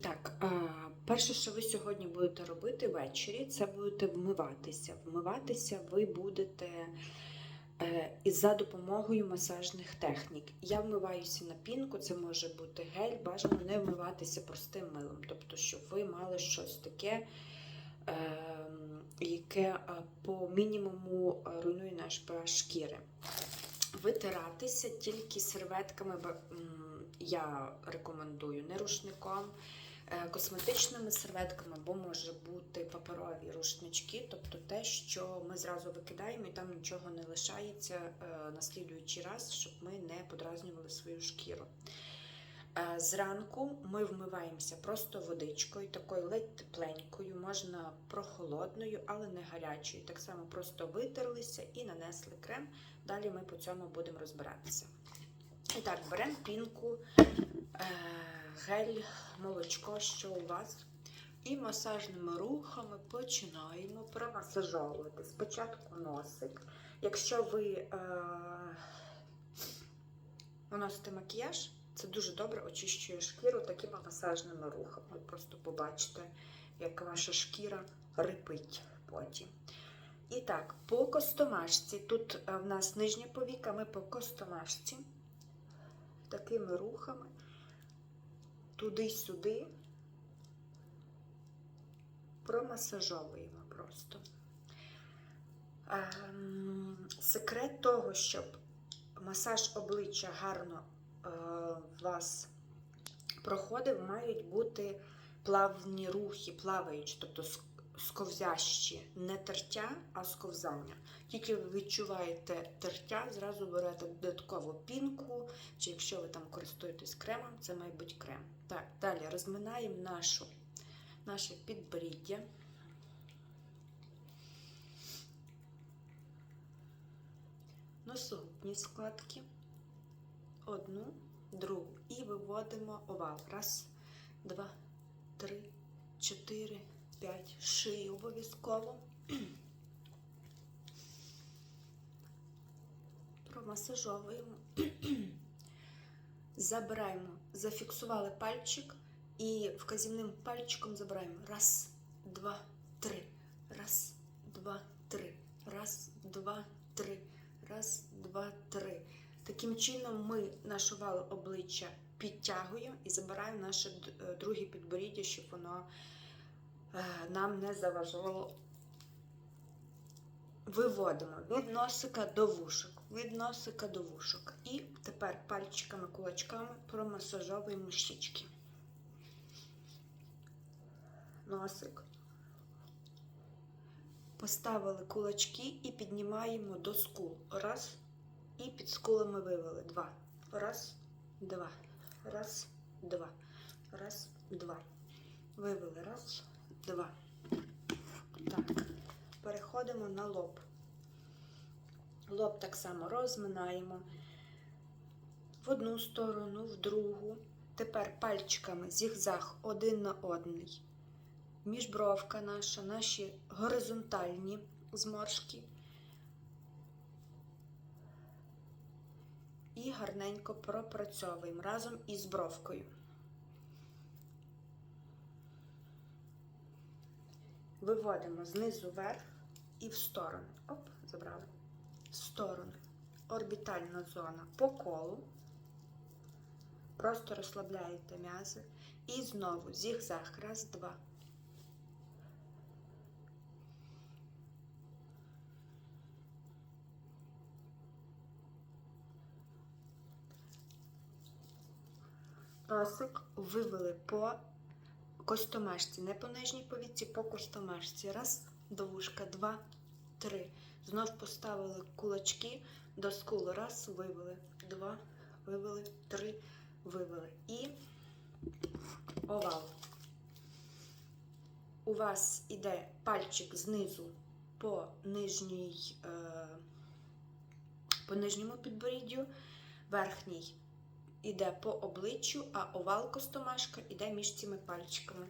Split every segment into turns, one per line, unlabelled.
Так, перше, що ви сьогодні будете робити ввечері, це будете вмиватися. Вмиватися ви будете е, за допомогою масажних технік. Я вмиваюся на пінку, це може бути гель, бажано не вмиватися простим милом, тобто, щоб ви мали щось таке, е, яке по мінімуму е, руйнує наш pH шкіри. Витиратися тільки серветками я рекомендую, не рушником, косметичними серветками, бо може бути паперові рушнички, тобто те, що ми зразу викидаємо і там нічого не лишається е, на слідуючий раз, щоб ми не подразнювали свою шкіру. Е, Зранку ми вмиваємося просто водичкою, такою ледь тепленькою, можна прохолодною, але не гарячою. Так само просто витерлися і нанесли крем. Далі ми по цьому будемо розбиратися. І так, беремо пінку, е, гель, молочко, що у вас. І масажними рухами починаємо промасажовувати. Спочатку носик. Якщо ви е, наносите макіяж, це дуже добре очищує шкіру такими масажними рухами. Ви просто побачите, як ваша шкіра рипить потім. І так, по костомашці. Тут е, в нас нижня повіка, ми по костомашці такими рухами туди-сюди промасажовуємо просто. Ем, Секрет того, щоб масаж обличчя гарно е, вас проходив, мають бути плавні рухи, плаваючі, тобто сковзящі, не тертя, а сковзання. Тільки ви відчуваєте тертя, зразу берете додаткову пінку, чи якщо ви там користуєтесь кремом, це має бути крем. Так, далі розминаємо нашу, наше підборіддя. Носогубні складки. Одну, другу. І виводимо овал. Раз, два, три, чотири, п'ять. Шию обов'язково. Промасажовуємо. Забираємо, зафіксували пальчик і вказівним пальчиком забираємо. Раз, два, три. Раз, два, три. Раз, два, три. Раз, два, три. Таким чином ми наш овал обличчя підтягуємо і забираємо наше е, друге підборіддя, щоб воно нам не заважало. Виводимо від носика до вушок, від носика до вушок. І тепер пальчиками, кулачками промасажовуємо щічки. Носик. Поставили кулачки і піднімаємо до скул. Раз. І під скулами вивели. Два. Раз, два. Раз, два. Раз, два. Вивели. Раз, два. Так. Переходимо на лоб. Лоб так само розминаємо в одну сторону, в другу. Тепер пальчиками зігзаг один на одний. Міжбровка наша, наші горизонтальні зморшки. І гарненько пропрацьовуємо разом із бровкою. Виводимо знизу вверх і в сторону. Оп, забрали. В сторону. Орбітальна зона по колу. Просто розслабляєте м'язи. І знову зігзаг. Раз, два. Носик вивели по костомашці, не по нижній повіці, по костомашці. Раз, до вушка, два, три. Знов поставили кулачки до скулу. Раз, вивели, два, вивели, три, вивели. І овал. У вас іде пальчик знизу по нижній, е, по нижньому підборіддю, верхній іде по обличчю, а овал костомашка іде між цими пальчиками.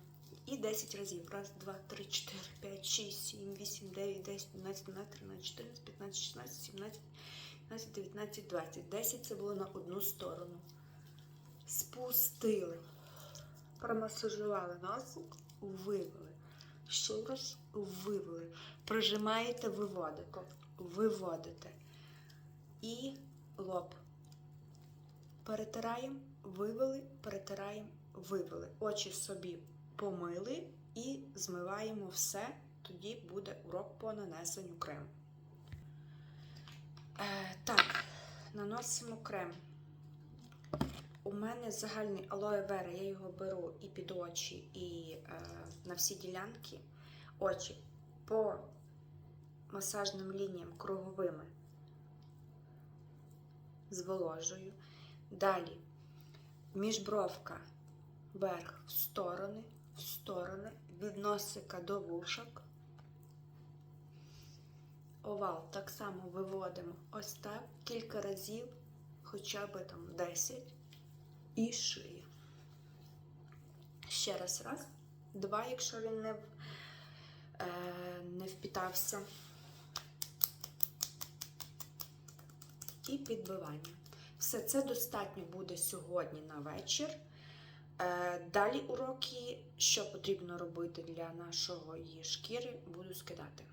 І 10 разів. Раз, два, три, чотири, п'ять, шість, сім, вісім, дев'ять, десять, 11, 12, 13, 14, 15, 16, 17, 18, 19, 20. 10 це було на одну сторону. Спустили. Промасажували носик, вивели. Ще раз вивели. Прижимаєте, виводите. Виводите. І лоб. Перетираємо, вивели, перетираємо, вивели. Очі собі помили і змиваємо все. Тоді буде урок по нанесенню крему. Е, так, наносимо крем. У мене загальний алоe вера, я його беру і під очі, і е, на всі ділянки. Очі по масажним лініям круговими зволожую. Далі міжбровка вверх в сторони, в сторони, від носика до вушок. Овал так само виводимо ось так кілька разів, хоча б там 10 і шия. Ще раз, раз, два, якщо він не, е, не впітався. І підбивання. Все це достатньо буде сьогодні на вечір. Е, Далі уроки, що потрібно робити для нашої шкіри, буду скидати.